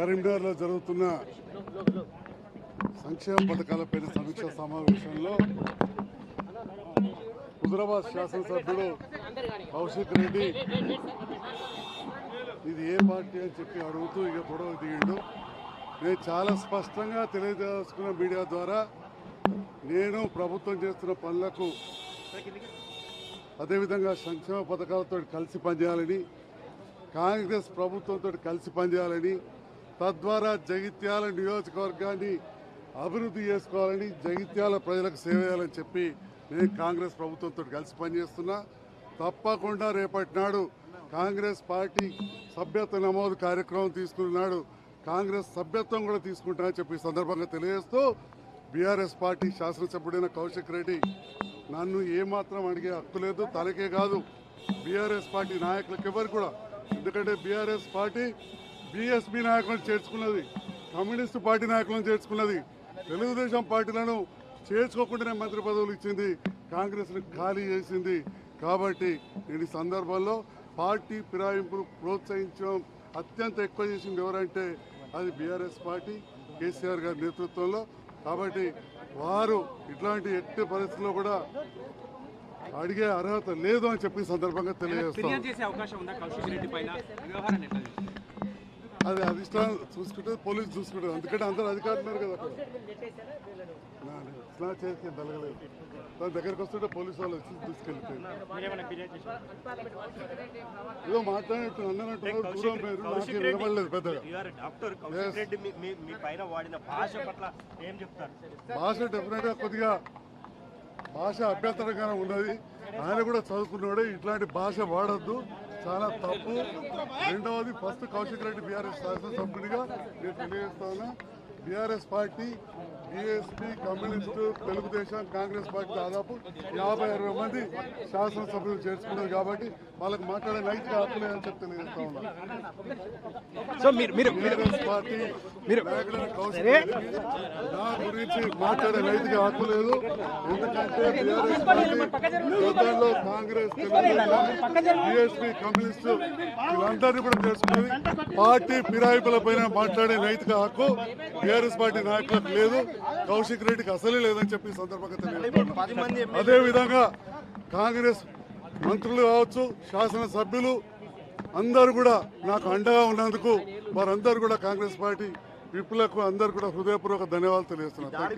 కరీంనగర్లో జరుగుతున్న సంక్షేమ పథకాలపైన సమీక్ష సమావేశంలో హుజరాబాద్ శాసనసభ్యుడు కౌశిక్ రెడ్డి ఇది ఏ పార్టీ అని చెప్పి అడుగుతూ ఇక గొడవ దిగిండు. నేను చాలా స్పష్టంగా తెలియజేసుకున్న మీడియా ద్వారా నేను ప్రభుత్వం చేస్తున్న పనులకు అదేవిధంగా సంక్షేమ పథకాలతో కలిసి పనిచేయాలని కాంగ్రెస్ ప్రభుత్వంతో కలిసి పనిచేయాలని తద్వారా జగిత్యాల నియోజకవర్గాన్ని అభివృద్ధి చేసుకోవాలని జగిత్యాల ప్రజలకు సేవ చేయాలని చెప్పి నేను కాంగ్రెస్ ప్రభుత్వంతో కలిసి పనిచేస్తున్నా. తప్పకుండా రేపటి నాడు కాంగ్రెస్ పార్టీ సభ్యత్వ నమోదు కార్యక్రమం తీసుకున్నాడు కాంగ్రెస్ సభ్యత్వం కూడా తీసుకుంటానని చెప్పి సందర్భంగా తెలియజేస్తూ బీఆర్ఎస్ పార్టీ శాసనసభ్యుడైన కౌశిక్ రెడ్డి నన్ను ఏమాత్రం అడిగే హక్కు లేదు తనకే కాదు. బీఆర్ఎస్ పార్టీ నాయకులకు ఎవరు కూడా ఎందుకంటే బీఆర్ఎస్ పార్టీ బీఎస్పీ నాయకులను చేర్చుకున్నది కమ్యూనిస్టు పార్టీ నాయకులను చేర్చుకున్నది తెలుగుదేశం పార్టీలను చేర్చుకోకుండానే మంత్రి పదవులు ఇచ్చింది కాంగ్రెస్ని ఖాళీ చేసింది. కాబట్టి నేను ఈ సందర్భంలో పార్టీ ఫిరాయింపులు ప్రోత్సహించడం అత్యంత ఎక్కువ చేసింది ఎవరంటే అది బీఆర్ఎస్ పార్టీ కేసీఆర్ గారి నేతృత్వంలో. కాబట్టి వారు ఇట్లాంటి ఎట్టి పరిస్థితుల్లో కూడా అడిగే అర్హత లేదు అని చెప్పి సందర్భంగా తెలియజేస్తాం. చేసే చూస్తారు? అది అధిష్టానం చూసుకుంటే పోలీసు చూసుకుంటారు ఎందుకంటే అందరు అధికారులు ఉన్నారు కదా అక్కడ. నా- నా చేతికి తలగలేదు తన దగ్గరికి వస్తుంటే పోలీసు వాళ్ళు వచ్చి తీసుకెళ్ళిపోయారు? ఏదో మాట్లాడినట్టు అన్నట్టు దూరం పేరు నాకు వినపడలేదు పెద్దగా. భాష పట్ల ఏం చెప్తారు? భాష డెఫినెట్గా కొద్దిగా భాష అభ్యంతరంగానే ఉన్నది. ఆయన కూడా చదువుకున్నాడు ఇట్లాంటి భాష వాడద్దు. చాలా తప్పు. రెండవది ఫస్ట్ కౌశిక్ రెడ్డి బీఆర్ఎస్ శాసనసభ్యుడిగా నేను తెలియజేస్తా BRS party BSP communist Telugu Desam Congress party దాదాపు యాభై అరవై మంది శాసనసభ్యులు చేర్చుకున్నారు కాబట్టి వాళ్ళకి మాట్లాడే నైతిక హక్కు లేదని మీరు మీరు బీఆర్ఎస్ పార్టీ నా గురించి మాట్లాడే నైతిక హక్కు లేదు ఎందుకంటే BRS party Congress BSP communist వీళ్ళందరినీ కూడా చేసుకున్నది పార్టీ ఫిరాయింపుల పైన మాట్లాడే నైతిక హక్కు బీఆర్ఎస్ పార్టీ నాయకులకు లేదు కౌశిక్ రెడ్డికి అసలే లేదని చెప్పి సందర్భంగా తెలియజేస్తున్నాను అదే విధంగా కాంగ్రెస్ మంత్రులు కావచ్చు శాసనసభ్యులు అందరూ కూడా నాకు అండగా ఉన్నందుకు వారందరూ కూడా కాంగ్రెస్ పార్టీ విప్పులకు అందరూ కూడా హృదయపూర్వక ధన్యవాదాలు తెలియజేస్తున్నారు